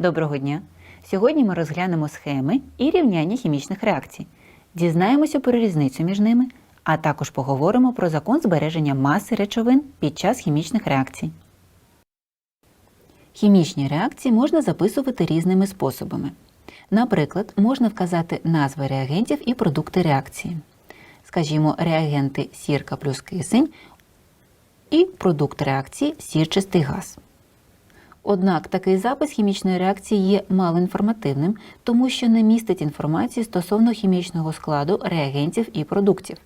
Доброго дня! Сьогодні ми розглянемо схеми і рівняння хімічних реакцій. Дізнаємося про різницю між ними, а також поговоримо про закон збереження маси речовин під час хімічних реакцій. Хімічні реакції можна записувати різними способами. Наприклад, можна вказати назви реагентів і продукти реакції. Скажімо, реагенти сірка плюс кисень і продукт реакції сірчистий газ. Однак такий запис хімічної реакції є малоінформативним, тому що не містить інформації стосовно хімічного складу реагентів і продуктів.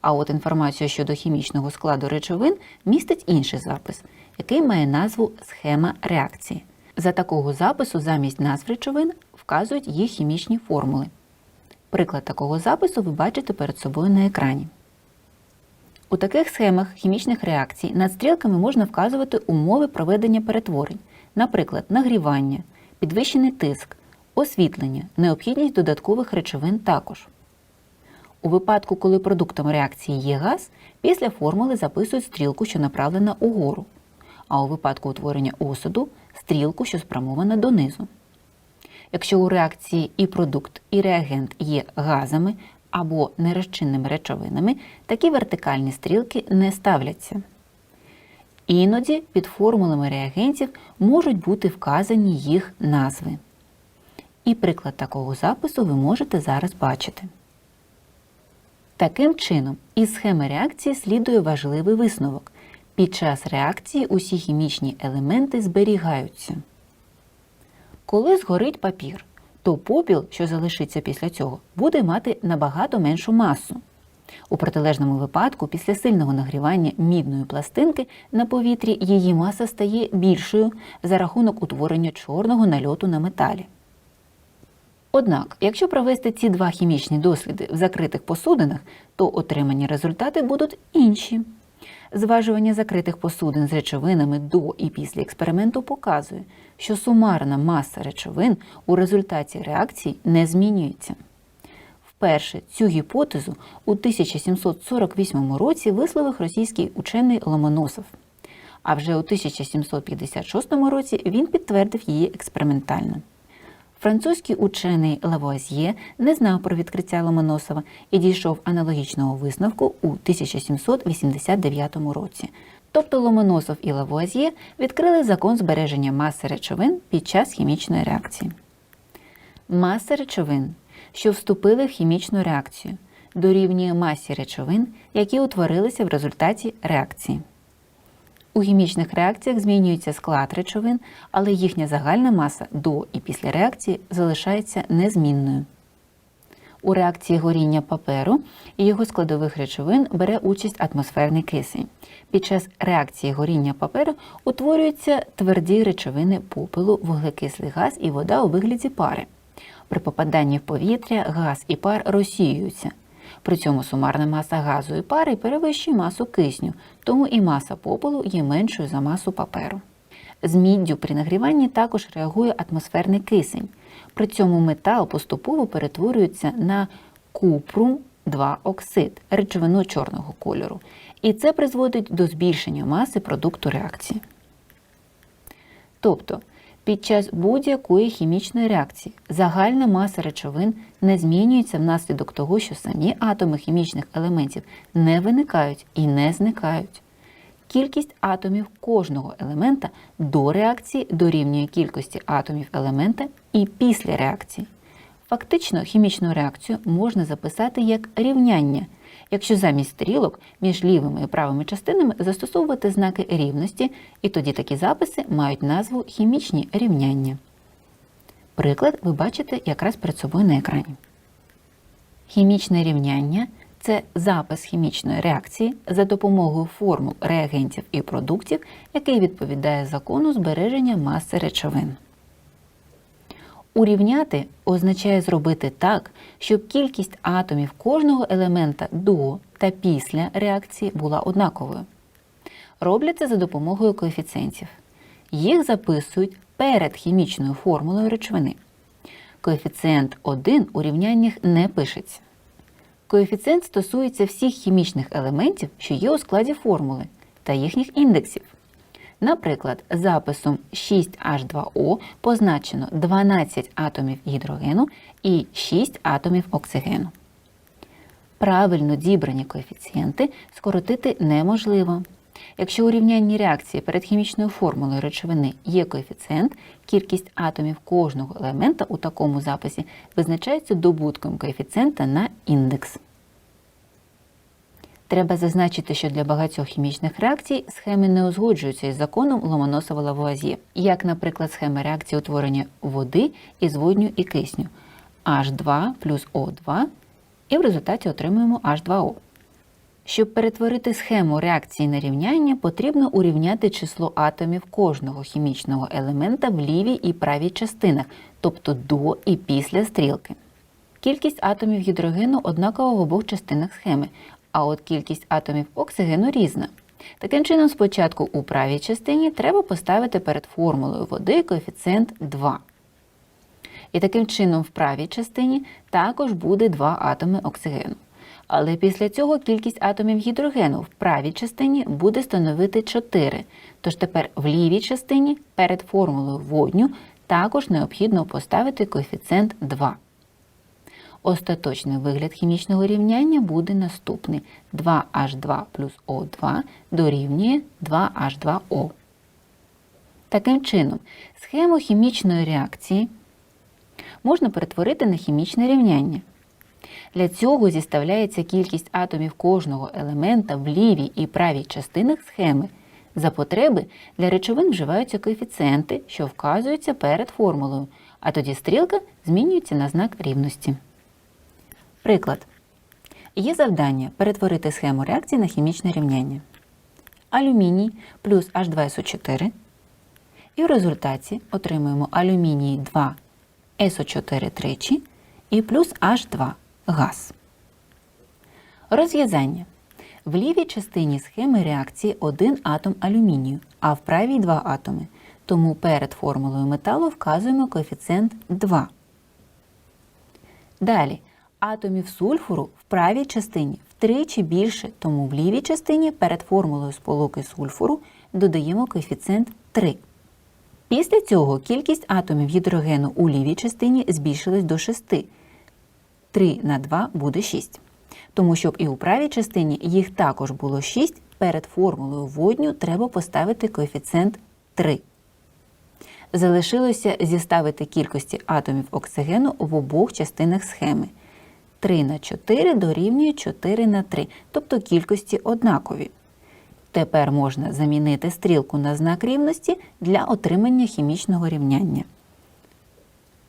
А от інформацію щодо хімічного складу речовин містить інший запис, який має назву схема реакції. За такого запису замість назв речовин вказують їх хімічні формули. Приклад такого запису ви бачите перед собою на екрані. У таких схемах хімічних реакцій над стрілками можна вказувати умови проведення перетворень, наприклад, нагрівання, підвищений тиск, освітлення, необхідність додаткових речовин також. У випадку, коли продуктом реакції є газ, після формули записують стрілку, що направлена угору, а у випадку утворення осаду стрілку, що спрямована донизу. Якщо у реакції і продукт, і реагент є газами або нерозчинними речовинами, такі вертикальні стрілки не ставляться. Іноді під формулами реагентів можуть бути вказані їх назви. І приклад такого запису ви можете зараз бачити. Таким чином, із схеми реакції слідує важливий висновок. Під час реакції усі хімічні елементи зберігаються. Коли згорить папір, то попіл, що залишиться після цього, буде мати набагато меншу масу. У протилежному випадку, після сильного нагрівання мідної пластинки на повітрі її маса стає більшою за рахунок утворення чорного нальоту на металі. Однак, якщо провести ці два хімічні досліди в закритих посудинах, то отримані результати будуть інші. Зважування закритих посудин з речовинами до і після експерименту показує, що сумарна маса речовин у результаті реакції не змінюється. Вперше цю гіпотезу у 1748 році висловив російський учений Ломоносов, а вже у 1756 році він підтвердив її експериментально. Французький учений Лавуазьє не знав про відкриття Ломоносова і дійшов аналогічного висновку у 1789 році. Тобто Ломоносов і Лавуазьє відкрили закон збереження маси речовин під час хімічної реакції. Маса речовин, що вступили в хімічну реакцію, дорівнює масі речовин, які утворилися в результаті реакції. У хімічних реакціях змінюється склад речовин, але їхня загальна маса до і після реакції залишається незмінною. У реакції горіння паперу і його складових речовин бере участь атмосферний кисень. Під час реакції горіння паперу утворюються тверді речовини попелу, вуглекислий газ і вода у вигляді пари. При попаданні в повітря газ і пар розсіюються. При цьому сумарна маса газу і пари перевищує масу кисню, тому і маса попелу є меншою за масу паперу. З міддю при нагріванні також реагує атмосферний кисень. При цьому метал поступово перетворюється на купрум 2 оксид, речовину чорного кольору, і це призводить до збільшення маси продукту реакції. Тобто, під час будь-якої хімічної реакції загальна маса речовин не змінюється внаслідок того, що самі атоми хімічних елементів не виникають і не зникають. Кількість атомів кожного елемента до реакції дорівнює кількості атомів елемента і після реакції. Фактично, хімічну реакцію можна записати як рівняння, якщо замість стрілок між лівими і правими частинами застосовувати знаки рівності, і тоді такі записи мають назву хімічні рівняння. Приклад ви бачите якраз перед собою на екрані. Хімічне рівняння це запис хімічної реакції за допомогою формул реагентів і продуктів, який відповідає закону збереження маси речовин. Урівняти означає зробити так, щоб кількість атомів кожного елемента до та після реакції була однаковою. Робляться за допомогою коефіцієнтів. Їх записують перед хімічною формулою речовини. Коефіцієнт 1 у рівняннях не пишеться. Коефіцієнт стосується всіх хімічних елементів, що є у складі формули, та їхніх індексів. Наприклад, записом 6H2O позначено 12 атомів гідрогену і 6 атомів оксигену. Правильно дібрані коефіцієнти скоротити неможливо. Якщо у рівнянні реакції перед хімічною формулою речовини є коефіцієнт, кількість атомів кожного елемента у такому записі визначається добутком коефіцієнта на індекс. Треба зазначити, що для багатьох хімічних реакцій схеми не узгоджуються із законом ломоносова лавуазьє як, наприклад, схема реакції утворення води із водню і кисню H2 плюс O2, і в результаті отримуємо H2O. Щоб перетворити схему реакції на рівняння, потрібно урівняти число атомів кожного хімічного елемента в лівій і правій частинах, тобто до і після стрілки. Кількість атомів гідрогену однакова в обох частинах схеми, а от кількість атомів оксигену різна. Таким чином, спочатку у правій частині треба поставити перед формулою води коефіцієнт 2. І таким чином в правій частині також буде 2 атоми оксигену. Але після цього кількість атомів гідрогену в правій частині буде становити 4. Тож тепер в лівій частині перед формулою водню також необхідно поставити коефіцієнт 2. Остаточний вигляд хімічного рівняння буде наступний. 2H2 плюс O2 дорівнює 2H2O. Таким чином, схему хімічної реакції можна перетворити на хімічне рівняння. Для цього зіставляється кількість атомів кожного елемента в лівій і правій частинах схеми. За потреби для речовин вживаються коефіцієнти, що вказуються перед формулою, а тоді стрілка змінюється на знак рівності. Приклад. Є завдання перетворити схему реакції на хімічне рівняння. Алюміній плюс H2SO4. І в результаті отримуємо алюміній 2 СО4 тричі і плюс H2 газ. Розв'язання. В лівій частині схеми реакції один атом алюмінію, а в правій два атоми. Тому перед формулою металу вказуємо коефіцієнт 2. Далі. Атомів сульфуру в правій частині втричі більше, тому в лівій частині перед формулою сполуки сульфуру додаємо коефіцієнт 3. Після цього кількість атомів гідрогену у лівій частині збільшилась до 6. 3 на 2 буде 6. Тому, щоб і у правій частині їх також було 6, перед формулою водню треба поставити коефіцієнт 3. Залишилося зіставити кількості атомів оксигену в обох частинах схеми. 3 на 4 дорівнює 4 на 3, тобто кількості однакові. Тепер можна замінити стрілку на знак рівності для отримання хімічного рівняння.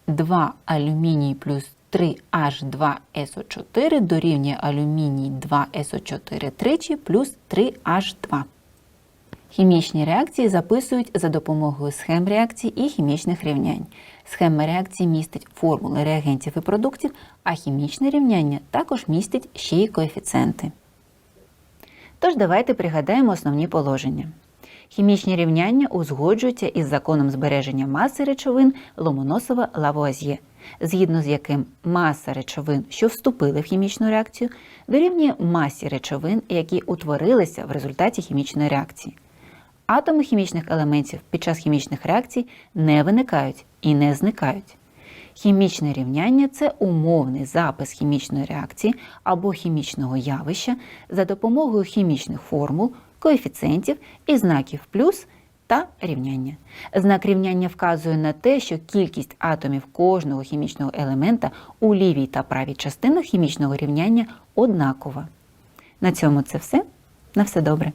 2 алюміній плюс 3H2SO4 дорівнює алюміній 2SO4 тричі плюс 3H2. Хімічні реакції записують за допомогою схем реакцій і хімічних рівнянь. Схема реакції містить формули реагентів і продуктів, а хімічне рівняння також містить ще й коефіцієнти. Тож давайте пригадаємо основні положення. Хімічні рівняння узгоджуються із законом збереження маси речовин Ломоносова Лавуазьє, згідно з яким маса речовин, що вступили в хімічну реакцію, дорівнює масі речовин, які утворилися в результаті хімічної реакції. Атоми хімічних елементів під час хімічних реакцій не виникають і не зникають. Хімічне рівняння це умовний запис хімічної реакції або хімічного явища за допомогою хімічних формул, коефіцієнтів і знаків плюс та рівняння. Знак рівняння вказує на те, що кількість атомів кожного хімічного елемента у лівій та правій частинах хімічного рівняння однакова. На цьому це все. На все добре.